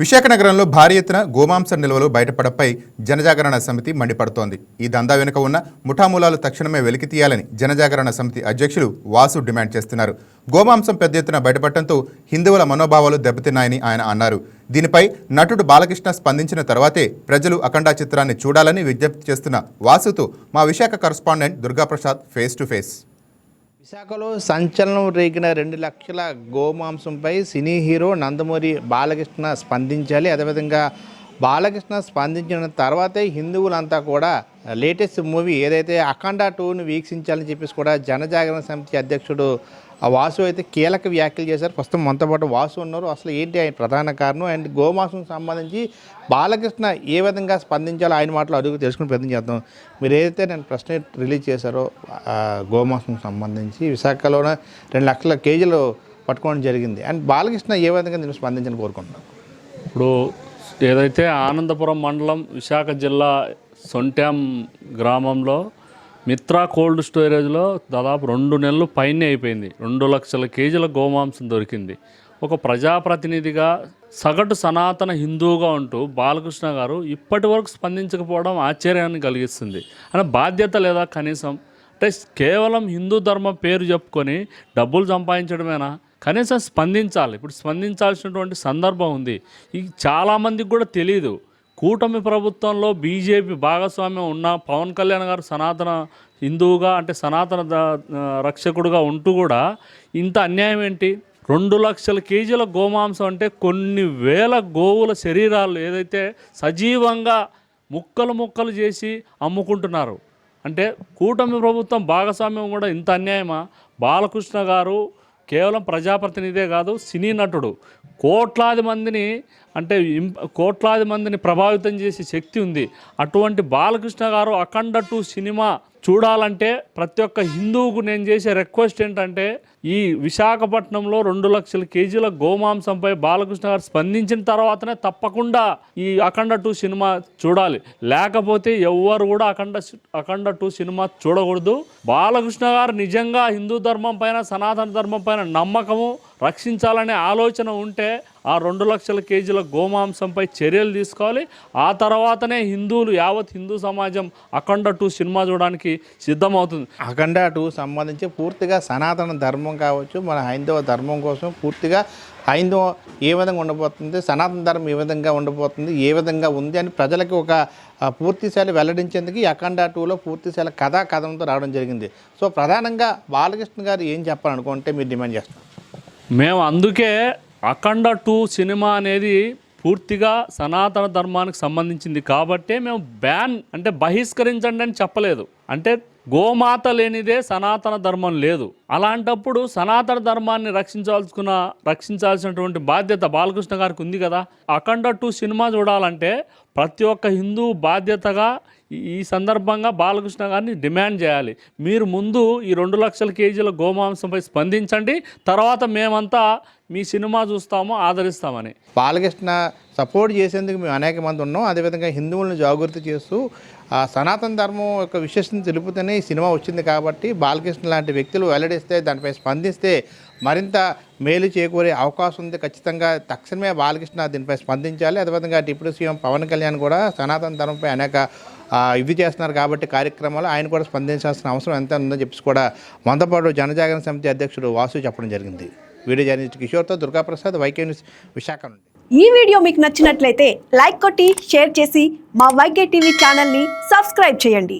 విశాఖ నగరంలో భారీ ఎత్తున గోమాంస నిల్వలు బయటపడపై జనజాగరణ సమితి మండిపడుతోంది. ఈ దందా వెనుక ఉన్న ముఠామూలాలు తక్షణమే వెలికి తీయాలని జనజాగరణ సమితి అధ్యక్షులు వాసు డిమాండ్ చేస్తున్నారు. గోమాంసం పెద్ద ఎత్తున బయటపడటంతో హిందువుల మనోభావాలు దెబ్బతిన్నాయని ఆయన అన్నారు. దీనిపై నటుడు బాలకృష్ణ స్పందించిన తర్వాతే ప్రజలు అఖండ చిత్రాన్ని చూడాలని విజ్ఞప్తి చేస్తున్న వాసుతో మా Visakha correspondent Durgaprasad face to face. విశాఖలో సంచలనం రేగిన రెండు లక్షల గోమాంసంపై సినీ హీరో నందమూరి బాలకృష్ణ స్పందించాలి. అదేవిధంగా బాలకృష్ణ స్పందించిన తర్వాతే హిందువులంతా కూడా లేటెస్ట్ మూవీ ఏదైతే అఖండ టూని వీక్షించాలని చెప్పేసి కూడా జనజాగరణ సమితి అధ్యక్షుడు ఆ వాసు అయితే కీలక వ్యాఖ్యలు చేశారు. ప్రస్తుతం మనతో పాటు వాసు ఉన్నారు. అసలు ఏంటి ఆయన ప్రధాన కారణం? అండ్ గోమాసం సంబంధించి బాలకృష్ణ ఏ విధంగా స్పందించాలో ఆయన మాటలు అడుగు తెలుసుకుని ప్రయత్నం చేద్దాం. మీరు ఏదైతే నేను ప్రశ్న రిలీజ్ చేశారో గోమాసం సంబంధించి విశాఖలోనే రెండు లక్షల కేజీలు పట్టుకోవడం జరిగింది. అండ్ బాలకృష్ణ ఏ విధంగా నేను స్పందించని కోరుకుంటున్నాను ఇప్పుడు ఏదైతే ఆనందపురం మండలం విశాఖ జిల్లా సొంట్యాం గ్రామంలో మిత్రా కోల్డ్ స్టోరేజ్లో దాదాపు రెండు నెలలు పైనే అయిపోయింది. రెండు లక్షల కేజీల గోమాంసం దొరికింది. ఒక ప్రజాప్రతినిధిగా సగటు సనాతన హిందువుగా ఉంటూ బాలకృష్ణ గారు ఇప్పటి వరకు స్పందించకపోవడం ఆశ్చర్యాన్ని కలిగిస్తుంది. అంటే బాధ్యత లేదా కనీసం అంటే కేవలం హిందూ ధర్మం పేరు చెప్పుకొని డబ్బులు సంపాదించడమేనా? కనీసం స్పందించాలి. ఇప్పుడు స్పందించాల్సినటువంటి సందర్భం ఉంది. ఇది చాలామందికి కూడా తెలియదు కూటమి ప్రభుత్వంలో బీజేపీ భాగస్వామ్యం ఉన్న పవన్ కళ్యాణ్ గారు సనాతన హిందువుగా అంటే సనాతన రక్షకుడుగా ఉంటూ కూడా ఇంత అన్యాయం ఏంటి? రెండు లక్షల కేజీల గోమాంసం అంటే కొన్ని వేల గోవుల శరీరాలు ఏదైతే సజీవంగా ముక్కలు ముక్కలు చేసి అమ్ముకుంటున్నారు. అంటే కూటమి ప్రభుత్వం భాగస్వామ్యం కూడా ఇంత అన్యాయమా? బాలకృష్ణ గారు కేవలం ప్రజాప్రతినిధే కాదు సినీ నటుడు. కోట్లాది మందిని అంటే కోట్లాది మందిని ప్రభావితం చేసే శక్తి ఉంది. అటువంటి బాలకృష్ణ గారు అఖండ టూ సినిమా చూడాలంటే ప్రతి ఒక్క హిందువుకు నేను చేసే రిక్వెస్ట్ ఏంటంటే ఈ విశాఖపట్నంలో రెండు లక్షల కేజీల గోమాంసంపై బాలకృష్ణ గారు స్పందించిన తర్వాతనే తప్పకుండా ఈ అఖండ టూ సినిమా చూడాలి. లేకపోతే ఎవ్వరు కూడా అఖండ అఖండ టూ సినిమా చూడకూడదు. బాలకృష్ణ గారు నిజంగా హిందూ ధర్మం పైన సనాతన ధర్మం పైన నమ్మకము రక్షించాలనే ఆలోచన ఉంటే ఆ రెండు లక్షల కేజీల గోమాంసంపై చర్యలు తీసుకోవాలి. ఆ తర్వాతనే హిందువులు యావత్ హిందూ సమాజం అఖండ టూ సినిమా చూడడానికి సిద్ధమవుతుంది. అఖండ టూ సంబంధించి పూర్తిగా సనాతన ధర్మం కావచ్చు మన హైందవ ధర్మం కోసం పూర్తిగా హైందవం ఏ విధంగా ఉండబోతుంది సనాతన ధర్మం ఏ విధంగా ఉండబోతుంది ఏ విధంగా ఉంది అని ప్రజలకు ఒక పూర్తిశైలి వెల్లడించేందుకు ఈ అఖండ టూలో పూర్తిశాల కథా కథంతో రావడం జరిగింది. సో ప్రధానంగా బాలకృష్ణ గారు ఏం చెప్పాలనుకుంటే మీరు డిమాండ్ చేస్తున్నారు? మేము అందుకే అఖండ టూ సినిమా అనేది పూర్తిగా సనాతన ధర్మానికి సంబంధించింది కాబట్టే మేము బ్యాన్ అంటే బహిష్కరించండి అని చెప్పలేదు. అంటే గోమాత లేనిదే సనాతన ధర్మం లేదు. అలాంటప్పుడు సనాతన ధర్మాన్ని రక్షించాల్సుకున్న రక్షించాల్సినటువంటి బాధ్యత బాలకృష్ణ గారికి ఉంది కదా. అఖండ టూ సినిమా చూడాలంటే ప్రతి ఒక్క హిందూ బాధ్యతగా ఈ- ఈ సందర్భంగా బాలకృష్ణ గారిని డిమాండ్ చేయాలి. మీరు ముందు ఈ రెండు లక్షల కేజీల గోమాంసంపై స్పందించండి. తర్వాత మేమంతా మీ సినిమా చూస్తాము ఆదరిస్తామని. బాలకృష్ణ సపోర్ట్ చేసేందుకు మేము అనేక మంది ఉన్నాం. అదేవిధంగా హిందువులను జాగృతి చేస్తూ ఆ సనాతన ధర్మం యొక్క విశేషం తెలుపుతూనే ఈ సినిమా వచ్చింది కాబట్టి బాలకృష్ణ లాంటి వ్యక్తులు వెల్లడిస్తే దానిపై స్పందిస్తే మరింత మేలు చేకూరే అవకాశం ఉంది. ఖచ్చితంగా తక్షణమే బాలకృష్ణ దీనిపై స్పందించాలి. అదేవిధంగా డిప్యూటీ సీఎం పవన్ కళ్యాణ్ కూడా సనాతన ధర్మంపై అనేక ఇది ఇవి చేస్తున్నారు కాబట్టి కార్యక్రమాలు ఆయన కూడా స్పందించాల్సిన అవసరం ఎంత ఉందని చెప్పేసి కూడా మనతో జనజాగరణ సమితి అధ్యక్షుడు వాసు చెప్పడం జరిగింది. వీడియో జర్నలిస్ట్ కిషోర్తో దుర్గాప్రసాద్ వైకే న్యూస్ విశాఖ నుండి. ఈ వీడియో మీకు నచ్చినట్లయితే లైక్ కొట్టి షేర్ చేసి మా వైకే టీవీ ఛానల్ని సబ్స్క్రైబ్ చేయండి.